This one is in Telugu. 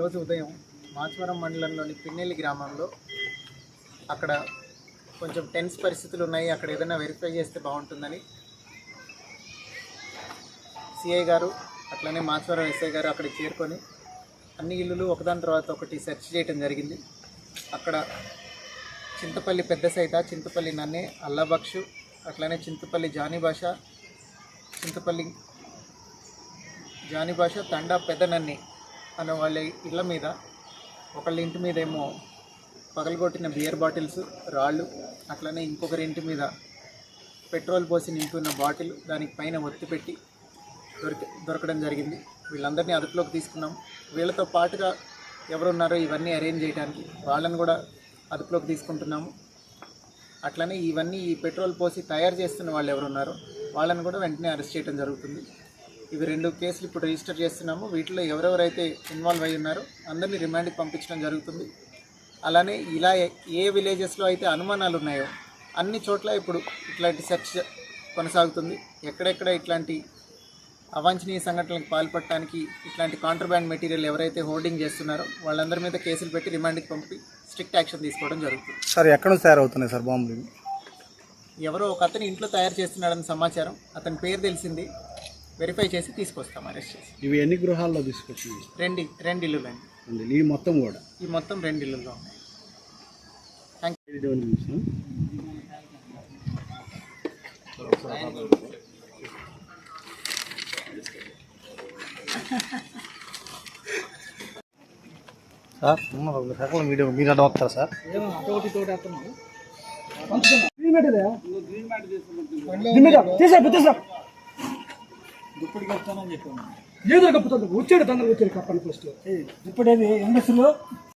ఈరోజు ఉదయం మాచవరం మండలంలోని పిన్నెల్లి గ్రామంలో అక్కడ కొంచెం టెన్స్ పరిస్థితులు ఉన్నాయి. అక్కడ ఏదైనా వెరిఫై చేస్తే బాగుంటుందని సిఐ గారు అట్లనే మాచవరం ఎస్ఐ గారు అక్కడికి చేరుకొని అన్ని ఇల్లులు ఒకదాని తర్వాత ఒకటి సెర్చ్ చేయడం జరిగింది. అక్కడ చింతపల్లి పెద్ద సైత చింతపల్లి నన్నే అల్లాబక్షు అట్లనే చింతపల్లి జానీ భాష చింతపల్లి జానీ భాష తండా పెద్దనన్ని అనే వాళ్ళ ఇళ్ళ మీద ఒకళ్ళ ఇంటి మీద ఏమో పగలగొట్టిన బియర్ బాటిల్స్ రాళ్ళు అట్లనే ఇంకొకరి ఇంటి మీద పెట్రోల్ పోసి నింపున్న బాటిల్ దానికి పైన ఒత్తి పెట్టి దొరికి దొరకడం జరిగింది. వీళ్ళందరినీ అదుపులోకి తీసుకున్నాం. వీళ్ళతో పాటుగా ఎవరున్నారో ఇవన్నీ అరేంజ్ చేయడానికి వాళ్ళని కూడా అదుపులోకి తీసుకుంటున్నాము. అట్లనే ఇవన్నీ ఈ పెట్రోల్ పోసి తయారు చేస్తున్న వాళ్ళు ఎవరున్నారో వాళ్ళని కూడా వెంటనే అరెస్ట్ చేయడం జరుగుతుంది. ఇవి రెండు కేసులు ఇప్పుడు రిజిస్టర్ చేస్తున్నాము. వీటిలో ఎవరెవరైతే ఇన్వాల్వ్ అయి ఉన్నారో అందరినీ రిమాండ్కి పంపించడం జరుగుతుంది. అలానే ఇలా ఏ- విలేజెస్లో అయితే అనుమానాలు ఉన్నాయో అన్ని చోట్ల ఇప్పుడు ఇట్లాంటి సెర్చ్ కొనసాగుతుంది. ఎక్కడెక్కడ ఇట్లాంటి అవాంఛనీయ సంఘటనలకు పాల్పడటానికి ఇట్లాంటి కాంట్రబ్యాండ్ మెటీరియల్ ఎవరైతే హోర్డింగ్ చేస్తున్నారో వాళ్ళందరి మీద కేసులు పెట్టి రిమాండ్కి పంపి స్ట్రిక్ట్ యాక్షన్ తీసుకోవడం జరుగుతుంది. సార్ ఎక్కడ నుంచి తయారవుతున్నాయి సార్ బాంబులు? ఎవరో ఒక అతను ఇంట్లో తయారు చేస్తున్నాడని సమాచారం. అతని పేరు తెలిసింది. వెరిఫై చేసి తీసుకొస్తాం అరెస్ట్ చేసి. ఇవి ఎన్ని గృహాల్లో తీసుకొచ్చింది రెండు రెండు ఇల్లులండి అండి ఈ మొత్తం కూడా? ఈ మొత్తం రెండు ఇల్లుల్లో ఉన్నాయి. థ్యాంక్ సార్ రకాల వీడియో మీరు అడ్డం వస్తారా సార్? ఏదో కప్పుతుంది వచ్చాడు తొందరగా వచ్చాడు కప్పని ఫస్ట్ ఇప్పుడేది ఇండస్ట్రీలో